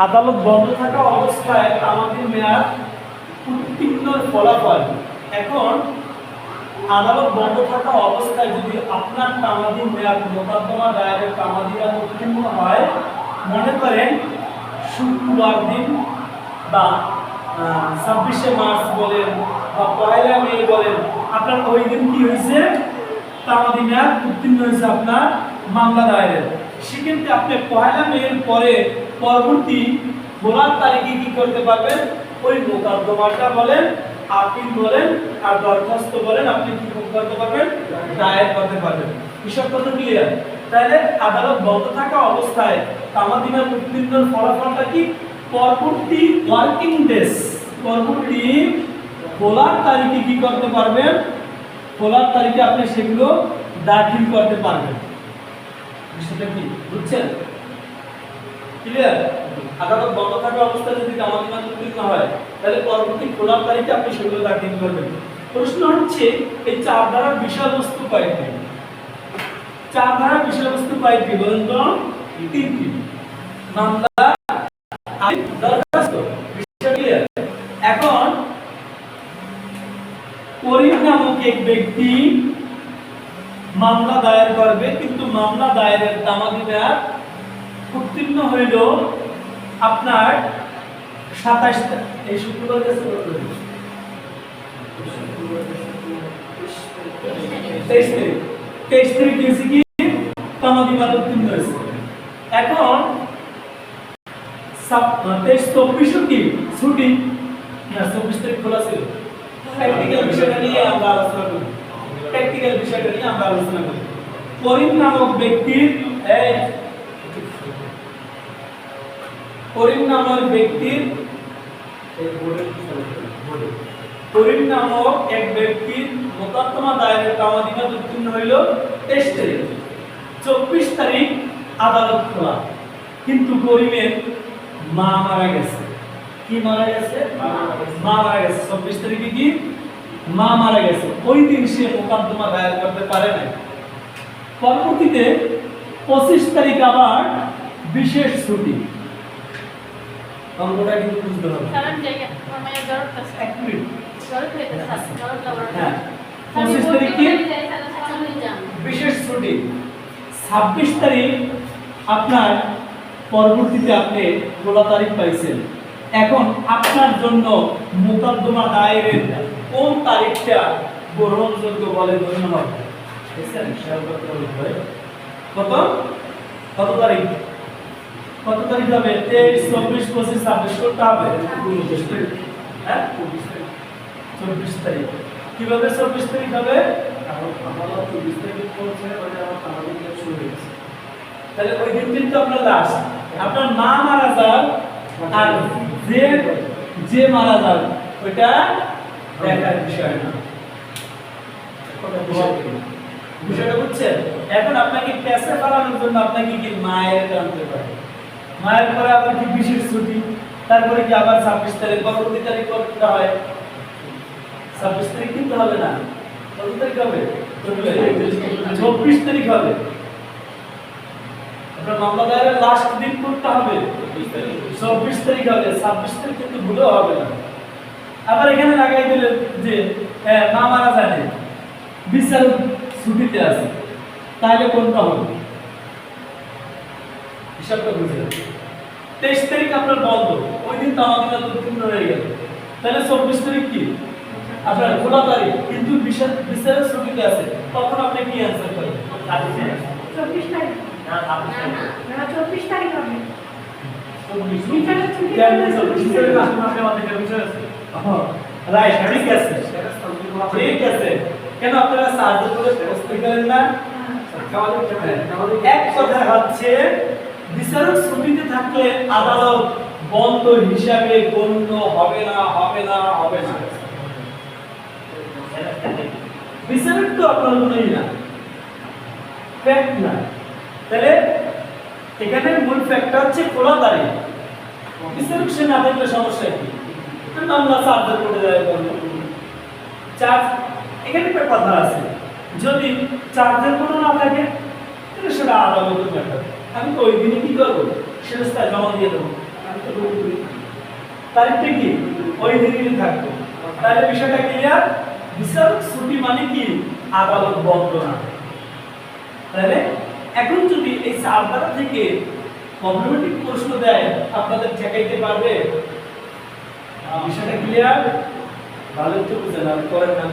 আদালত বন্ধ থাকা অবস্থায় আমাদের মেয়াদ উত্তীর্ণর ফলাফল। এখন আদালত বন্ধ থাকা অবস্থায় যদি আপনার তামাদি মেয়াদ মোকদ্দমা দায়েরের তামাদিরা উত্তীর্ণ হয়, মনে করেন শুক্রবার দিন বা ছাব্বিশে মার্চ বলেন বা পয়লা মে বলেন, আপনার ওই দিন কি হয়েছে? তামাদি মেয়াদ উত্তীর্ণ হয়েছে আপনার মামলা দায়েরের। সেক্ষেত্রে আপনি পয়লা মেয়ের পরে পরবর্তী খোলার তারিখে কি করতে পারবেন? ওই মোকদ্দমাটা বলেন আপিল বলেন, আর দরখাস্ত বলেন, আপনি কি করতে পারবেন? দায়ের করতে পারবেন। এসব কথা ক্লিয়ার তাহলে আদালত বন্ধ থাকা অবস্থায় তামাদিমের উত্তীর্ণের ফলাফলটা কি? পরবর্তী ওয়ার্কিং ডেজ পরবর্তী খোলার তারিখে কি করতে পারবেন? খোলার তারিখে আপনি সেগুলো দাখিল করতে পারবেন। বিষয়টা কি? বুঝছেন? ক্লিয়ার আদালত বন্ধ থাকা অবস্থায় যদি হয়, তাহলে পরবর্তী খোলার তারিখে আপনি সেগুলো দাখিল করবেন। প্রশ্ন হচ্ছে, এই চার ধারার বিষয়বস্তু কয়েকটি চার ধারার বিষয়বস্তু কয়েকটি বলেন তো? তিনটি। দরখাস্ত। এখন করিম নামক এক ব্যক্তি মামলা দায়ের করবে, কিন্তু মামলা দায়েরের তামাদি মেয়াদ উত্তীর্ণ হইল আপনার সাতাশ এই শুক্রবার গেছে তেইশ তারিখ। তেইশ তারিখ গেছে কি? উত্তীর্ণ হয়েছে। এখন তেইশ, চব্বিশও কি? ছুটি? না, চব্বিশ তারিখ খোলা ছিল। প্র্যাকটিক্যাল বিষয়টা নিয়ে আমরা আলোচনা করি। প্র্যাকটিক্যাল বিষয়টা নিয়ে আমরা আলোচনা করি। করিম নামক ব্যক্তির করিম নামক ব্যক্তির করিম নামক এক ব্যক্তির মোকদ্দমা দায়েরের কামাদিমাত উত্তীর্ণ হইল তেইশ তারিখ। চব্বিশ তারিখ আদালত খোলা। কিন্তু করিমের মা মারা গেছে। কি মারা গেছে? মা মারা গেছে। চব্বিশ তারিখে কি? মা মারা গেছে। ওই দিন সে মোকদ্দমা দায়ের করতে পারে না পরবর্তীতে পঁচিশ তারিখ আবার বিশেষ ছুটি। অঙ্কটা কিন্তু বুঝতে হবে। লাগবে হ্যাঁ। আমি পঁচিশ তারিখ কি? বিশেষ ছুটি। ছাব্বিশ তারিখ আপনার পরবর্তীতে আপনি ষোলো তারিখ পাইছেন। এখন আপনার জন্য মোকদ্দমা দায়েরের কোন তারিখটা গ্রহণযোগ্য বলে গণ্য হবে। কত? কত তারিখ? কত তারিখ হবে? তেইশ চব্বিশ পঁচিশ ছাব্বিশ করতে হবে? উনত্রিশ তারিখ। হ্যাঁ? চব্বিশ তারিখ। কীভাবে চব্বিশ তারিখ হবে? তাহলে ওই দিন কিন্তু আপনার লাশ আপনার মা মারা যান আর যে যে মারা যান ওইটা দেখার বিষয় না। বিষয়টা বুঝছেন? এখন আপনাকে পেশা পালানোর জন্য আপনাকে কি মায়ের জানতে পারে মায়ের পরে আবার কি বিশেষ ছুটি? তারপরে কি আবার ছাব্বিশ তারিখ পরবর্তী তারিখ করতে হয়? ছাব্বিশ তারিখ কিন্তু হবে না? কত তারিখ হবে? চব্বিশ। তারিখ হবে। আপনার লাস্ট দিন হবে? চব্বিশ তারিখ হবে। ছাব্বিশ তারিখ কিন্তু ভুলেও হবে না। আবার এখানে লাগাই দিলে যে হ্যাঁ, মা মারা জানে। বিচার ছুটিতে আছে। তাহলে কোনটা হবে? হিসাবটা বুঝে তেইশ তারিখ আপনার বন্ধ। ওই দিন তো আমাদের উত্তীর্ণ হয়ে গেল। তাহলে চব্বিশ তারিখ কি? আপনার খোলা তারিখ। কিন্তু বিচারের ছুটিতে আছে। তখন আপনি কি অ্যান্সার করেন? চব্বিশ তারিখ। না চব্বিশ তারিখ হবে। রাইট ঠিক আছে। ঠিক আছে। কেন আপনারা সাহায্য করে প্রস্তুত করেন না? এক কথা হচ্ছে বিচারক ছুটিতে থাকলে আদালত বন্ধ হিসাবে গণ্য হবে না হবে না হবে না। বিচারক তো আপনার মনেই না। ফ্যাক্ট না। তাহলে এখানে মূল ফ্যাক্টর হচ্ছে খোলা তারিখ বিচারক সে না দেখলে সমস্যা কি? মামলা চার্জার করে দেয় বলল। চার্জ এখানে একটা কথা আছে। যদি চার্জের কোনো না থাকে, তাহলে সেটা আদালতের ব্যাপার। আমি তো ওই দিনে কি করব? সেটা জমা দিয়ে দেবো। তারিখটা কি? ওই দিনই থাকবে। তাহলে বিষয়টা ক্লিয়ার বিচারক ছুটি মানে কি? আদালত বন্ধ না। তাহলে এখন যদি এই চারধারা থেকে কমিউনিটিক প্রশ্ন দেয়, আপনাদের ঠেকাইতে পারবে। বিষয়টা ক্লিয়ার ভালো তো বুঝেন আর করেন না